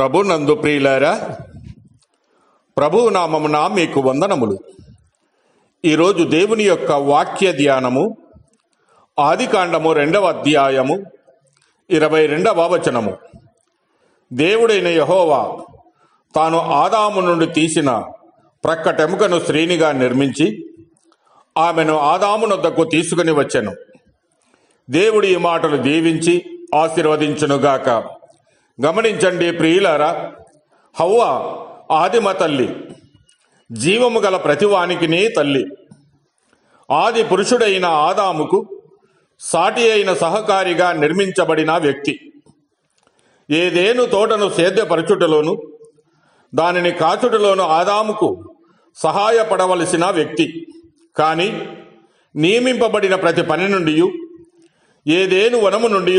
ప్రభు నందు ప్రియులారా ప్రభు నామమున మీకు వందనములు. ఈరోజు దేవుని యొక్క వాక్య ధ్యానము ఆదికాండము రెండవ అధ్యాయము ఇరవై రెండవ వచనము. దేవుడైన యహోవా తాను ఆదాము నుండి తీసిన ప్రక్కటెముకను శ్రేణిగా నిర్మించి ఆమెను ఆదామునొద్దకు తీసుకుని వచ్చెను. దేవుడి ఈ మాటలు దీవించి ఆశీర్వదించునుగాక. గమనించండి ప్రియులారా హవ్వ ఆదిమ తల్లి జీవము గల ప్రతివానికిని తల్లి. ఆది పురుషుడైన ఆదాముకు సాటి అయిన సహకారిగా నిర్మించబడిన వ్యక్తి. ఏదేను తోటను సేద్యపరచుటలోను దానిని కాచుటలోను ఆదాముకు సహాయపడవలసిన వ్యక్తి. కానీ నియమింపబడిన ప్రతి పని నుండి ఏదేను వనము నుండి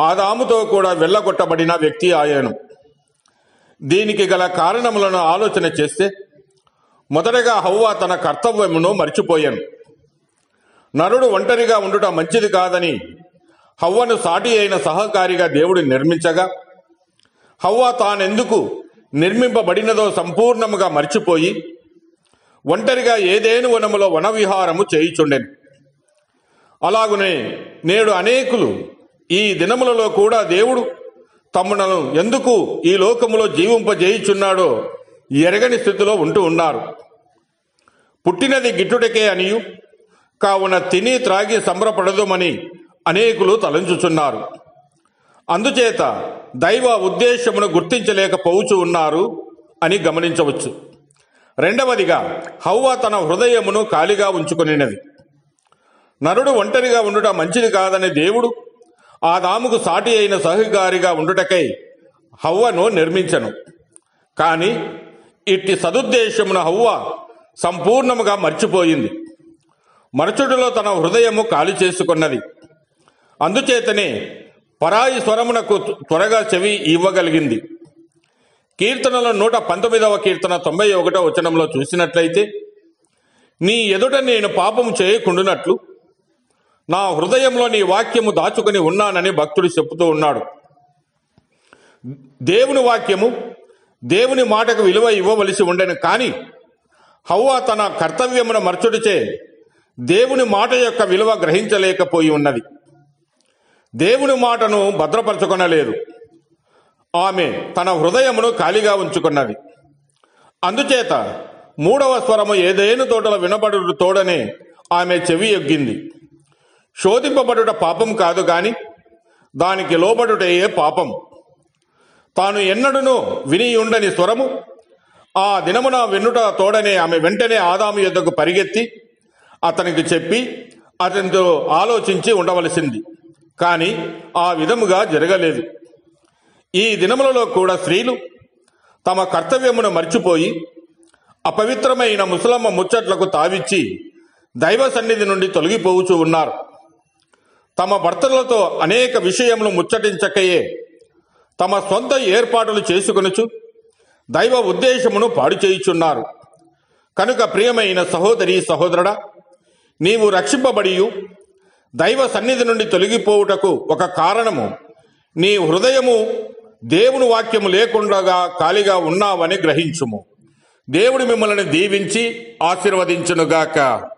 ఆదాముతో కూడా వెళ్ళగొట్టబడిన వ్యక్తి ఆయను దీనికి గల కారణములను ఆలోచన చేస్తే మొదటగా హవ్వ తన కర్తవ్యమును మర్చిపోయాను. నరుడు ఒంటరిగా ఉండుట మంచిది కాదని హవ్వను సాటి అయిన సహకారిగా దేవుడు నిర్మించగా హవ్వ తానెందుకు నిర్మింపబడినదో సంపూర్ణముగా మర్చిపోయి ఒంటరిగా ఏదేను వనములో వనవిహారము చేయుచుండెను. అలాగునే నేడు అనేకులు ఈ దినములలో కూడా దేవుడు తమ్మునను ఎందుకు ఈ లోకములో జీవింపజేయుచున్నాడో ఎరగని స్థితిలో ఉంటూ ఉన్నారు. పుట్టినది గిట్టుటకే అనియు కావున తిని త్రాగి సంబరపడదుమని అనేకులు తలంచుచున్నారు. అందుచేత దైవ ఉద్దేశమును గుర్తించలేకపోవచ్చు ఉన్నారు అని గమనించవచ్చు. రెండవదిగా హవ్వ తన హృదయమును ఖాళీగా ఉంచుకునినది. నరుడు ఒంటరిగా ఉండటం మంచిది కాదని దేవుడు ఆ దాముకు సాటి అయిన సహకారిగా ఉండుటకై హవ్వను నిర్మించను. కానీ ఇట్టి సదుద్దేశమున హవ్వ సంపూర్ణముగా మర్చిపోయింది. మరచుడిలో తన హృదయము ఖాళీ చేసుకున్నది. అందుచేతనే పరాయి స్వరమునకు త్వరగా చెవి ఇవ్వగలిగింది. కీర్తనలో నూట పంతొమ్మిదవ కీర్తన తొంభై ఒకటో వచనంలో చూసినట్లయితే నీ ఎదుట నేను పాపము చేయకుండునట్లు నా హృదయంలో నీ వాక్యము దాచుకుని ఉన్నానని భక్తుడు చెప్తూ ఉన్నాడు. దేవుని వాక్యము దేవుని మాటకు విలువ ఇవ్వవలసి ఉండను కానీ హవ్వ తన కర్తవ్యమును మర్చుడిచే దేవుని మాట యొక్క విలువ గ్రహించలేకపోయి ఉన్నది. దేవుని మాటను భద్రపరచుకొనలేదు. ఆమె తన హృదయమును ఖాళీగా ఉంచుకున్నది. అందుచేత మూడవ స్వరము ఏదేను తోటల వినబడు తోడనే ఆమె చెవి ఎగ్గింది. శోధింపబడుట పాపం కాదు గాని దానికి లోబడుటయే పాపం? తాను ఎన్నడూనూ విని ఉండని స్వరము ఆ దినమున వెన్నుట తోడనే ఆమె వెంటనే ఆదాము యొద్దకు పరిగెత్తి అతనికి చెప్పి అతనితో ఆలోచించి ఉండవలసింది. కానీ ఆ విధముగా జరగలేదు. ఈ దినములలో కూడా స్త్రీలు తమ కర్తవ్యమును మర్చిపోయి అపవిత్రమైన ముసలమ్మ ముచ్చట్లకు తావిచ్చి దైవ సన్నిధి నుండి తొలగిపోవుచూ ఉన్నారు. తమ భర్తలతో అనేక విషయములు ముచ్చటించకయే. తమ సొంత ఏర్పాటులు చేసుకొనుచు దైవ ఉద్దేశమును పాడు చేయుచున్నారు. కనుక ప్రియమైన సహోదరి సహోదరుడా నీవు రక్షింపబడియు. దైవ సన్నిధి నుండి తొలగిపోవుటకు ఒక కారణము. నీ హృదయము దేవుని వాక్యము లేకుండగా ఖాళీగా ఉన్నావని గ్రహించుము. దేవుడు మిమ్మల్ని దీవించి ఆశీర్వదించునుగాక.